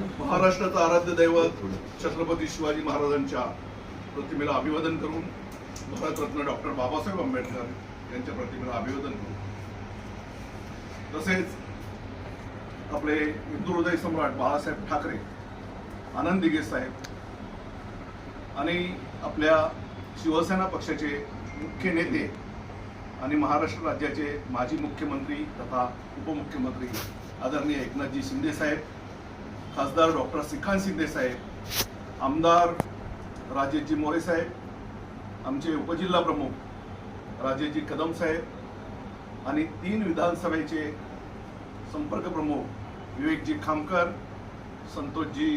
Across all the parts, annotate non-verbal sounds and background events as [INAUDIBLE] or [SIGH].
महाराष्ट्राचं आराध्य दैवत छत्रपती शिवाजी महाराजांच्या प्रतिमेला अभिवादन करून भारतरत्न डॉक्टर बाबासाहेब आंबेडकर यांच्या प्रतिमेला अभिवादन करू तसेच आपले हिंदू हृदय सम्राट बाळासाहेब ठाकरे आनंद दिघे साहेब आणि आपल्या शिवसेना पक्षाचे मुख्य नेते आणि महाराष्ट्र राज्याचे माजी मुख्यमंत्री तथा उपमुख्यमंत्री आदरणीय एकनाथजी शिंदे साहेब खासदार डॉक्टर श्रीकांत शिंदे साहेब आमदार राजेशजी मोरे साहेब आमचे उपजिल्हा प्रमुख राजेशजी कदम साहेब आणि तीन विधानसभेचे संपर्क प्रमुख विवेकजी खामकर संतोषजी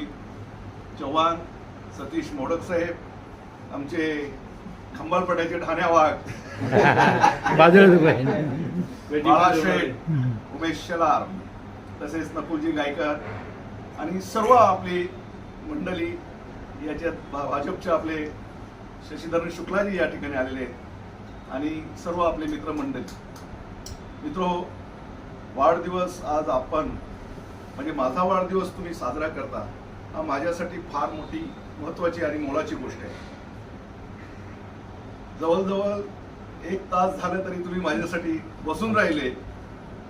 चव्हाण सतीश मोडक साहेब आमचे खंबालपट्याचे ठाण्या वाघ [LAUGHS] बाजूला बाळाशेठ उमेश शेलार तसेच नकुलजी गायकर आणि सर्व आपली मंडळी याच्यात भा- भाजपचे आपले शशीधर शुक्लाजी या ठिकाणी आलेले आहेत. आणि सर्व आपले मित्रमंडळी. मित्रो वाढदिवस आज आपण म्हणजे माझा वाढदिवस तुम्ही साजरा करता हा माझ्यासाठी फार मोठी महत्वाची आणि मोलाची गोष्ट आहे. जवळजवळ एक तास झालं तरी तुम्ही माझ्यासाठी बसून राहिले.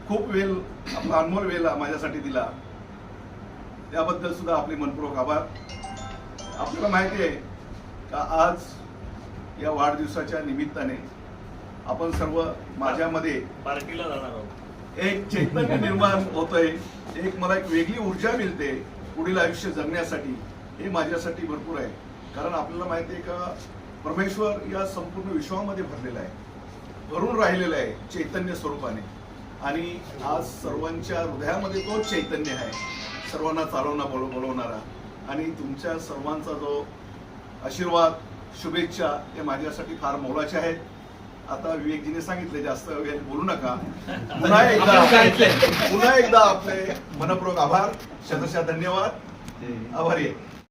खूप वेळ आपला अनमोल वेळ माझ्यासाठी दिला. त्याबद्दल सुद्धा आपले मनपूर्वक आभार. आपल्याला माहिती आहे का आज या वाढदिवसाच्या निमित्ताने आपण सर्व माझ्यामध्ये पार्टीला जाणार आहोत. एक चैतन्य निर्माण होतंय एक मला एक वेगळी ऊर्जा मिळते पुढील आयुष्य जगण्यासाठी हे माझ्यासाठी भरपूर आहे. कारण आपल्याला माहिती आहे का परमेश्वर या संपूर्ण विश्वामध्ये भरलेला आहे. भरून राहिलेला आहे चैतन्य स्वरूपाने. आणि आज सर्वांच्या हृदयामध्ये तो चैतन्य आहे. सर्वांना चालवणा बोल बोलवणारा. आणि तुमच्या सर्वांचा जो आशीर्वाद शुभेच्छा हे माझ्यासाठी फार मोलाचे आहेत. आता विवेकजीने सांगितले जास्त वेळ बोलू नका. पुन्हा एकदा पुन्हा एकदा आपले मनपूर्वक आभार. शतशः धन्यवाद. आभारी आहे.